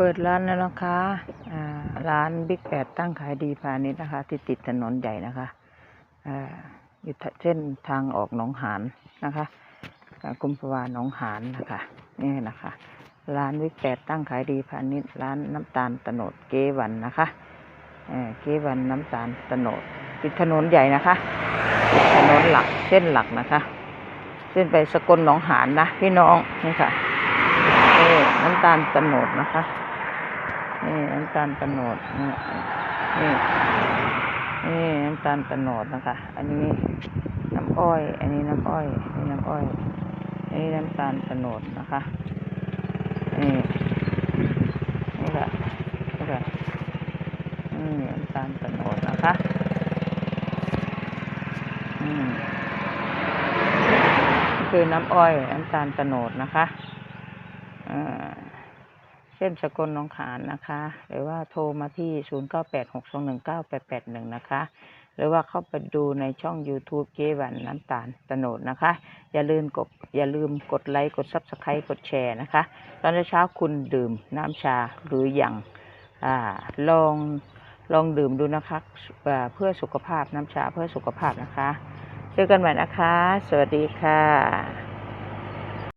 เปิดร้านแล้วนะคะร้านบิ๊กแปดตั้งขายดีพาณิชย์นะคะ ที่ติดถนนใหญ่นะคะอยู่เส้นทางออกหนองหานนะคะกุมภาวาหนองหานนะคะนี่นะคะ ร้านบิ๊กแปดตั้งขายดีพาณิชย์ร้านน้ำตาลตโนดเกวันนะคะเเกวันน้ำตาลตโนดติดถนนใหญ่นะคะ ถนนหลักเส้นหลักนะคะ เส้นไปสกลหนองหานนะพี่น้องนี่ค่ะน้ำตาลตะโนดนะคะ นี่น้ำตาลตะโนดนี่นี่น้ำตาลตะโนดนะคะ อันนี้น้ำอ้อย อันนี้น้ำอ้อยนี่น้ำอ้อยอันนี้น้ำตาลตะโนดนะคะนี่นี่ค่ะนี่ค่ะนี่น้ำตาลตะโนดนะคะอืมคือน้ำอ้อยน้ำตาลตะโนดนะคะอ่า เส้นสกลน้องขานนะคะ หรือว่าโทรมาที่ 0986219881 นะคะ หรือว่าเข้าไปดูในช่อง YouTube เจวันน้ำตาลตะโนดนะคะ อย่าลืมกดอย่าลืมกดไลค์ กด Subscribe กดแชร์นะคะ ตอนเช้าคุณดื่มน้ำชาหรืออย่างอ่าลองลองดื่มดูนะคะเพื่อสุขภาพน้ำชาเพื่อสุขภาพนะคะ เจอกันใหม่นะคะ สวัสดีค่ะ